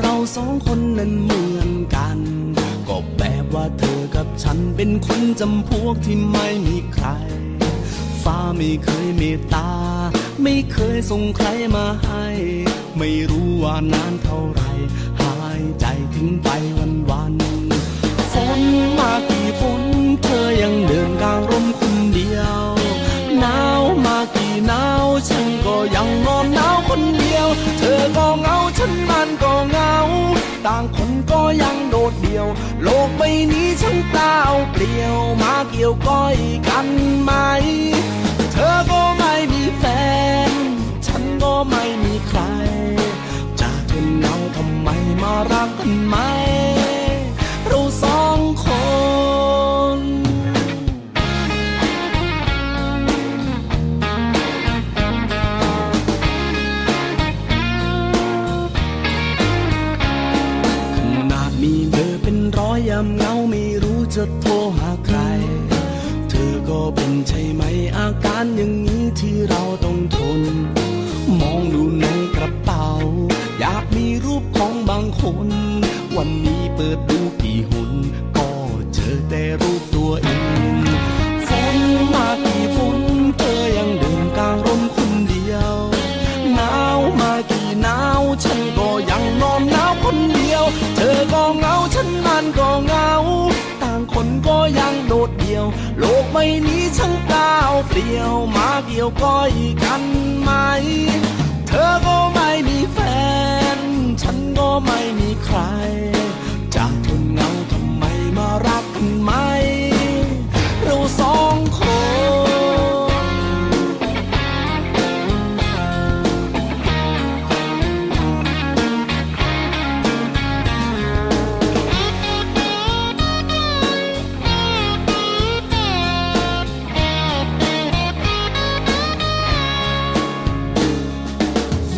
เราสองคนนั้นเหมือนกัน ก็แบบว่าเธอกับฉันเป็นคนจำพวกที่ไม่มีใคร ฟ้าไม่เคยเมตตา ไม่เคยส่งใครมาให้ ไม่รู้ว่านานเท่าไร หายใจทิ้งไปวันวัน โลกใบนี้ช่างเปล่าเปลี่ยวมาเกี่ยวก้อยกันไหม เธอก็ไม่มีแฟน ฉันก็ไม่มีใคร จะทนเหงาทำไมมารักกันไหมามเหงาไม่รู้จะโทรหาใคร เธอก็เป็นใช่ไหมอาการอย่างนี้ที่เราต้องทน มองดูในกระเป๋า อยากมีรูปของบางคน วันนี้เปิดดูกี่หุ่นก็เจอแต่รูปตัวเองฝนมากี่ฝนเธอยังเดินกลางร่มคนเดียวหนาวมากี่หนาวฉันก็ยังนอนหนาวคนเดียว เธอก็เหงาฉันมันก็เหงา ดดเดี่ยว โลกใบนี้ช่างเปล่าเปลี่ยวมาเกี่ยวก้อยกันไหม เธอก็ไม่มีแฟน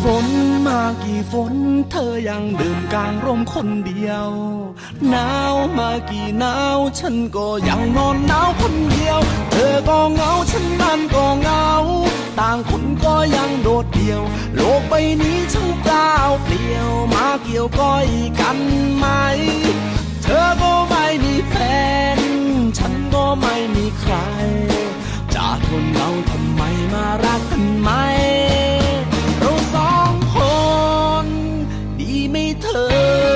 ฝนมากี่ฝน เธอยังเดินกลางร่มคนเดียว หนาวมากี่หนาว ฉันก็ยังนอนหนาวคนเดียว เธอก็เหงาฉันมันก็เหงา ต่างคนก็ยังโดดเดี่ยว โลกใบนี้ช่างเปล่าเปลี่ยว มาเกี่ยวก้อยกันไหม เธอก็ไม่มีแฟน ฉันก็ไม่ ไหมเธอ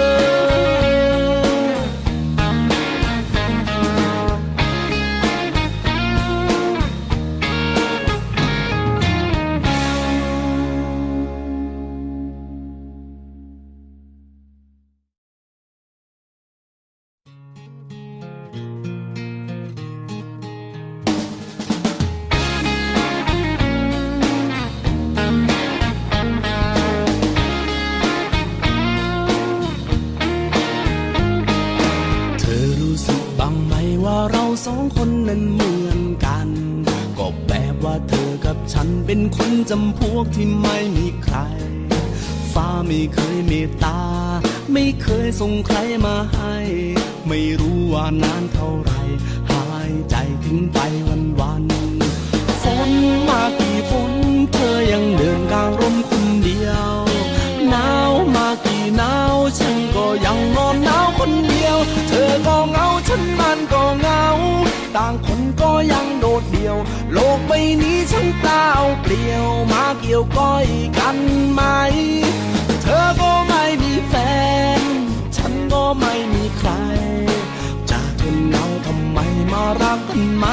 สองคนนั้นเหมือนกัน ก็แบบว่าเธอกับฉันเป็นคนจำพวกที่ไม่มีใคร ฟ้าไม่เคยเมตตา ไม่เคยส่งใครมาให้ ไม่รู้ว่านานเท่าไร หายใจทิ้งไปวัน ต่างคนก็ยังโดดเดี่ยว โลกใบนี้ช่างเปล่าเปลี่ยวมาเกี่ยวก้อยกันไหม เธอก็ไม่มีแฟน ฉันก็ไม่มีใคร จะทนเหงาทำไมมารักกันไหม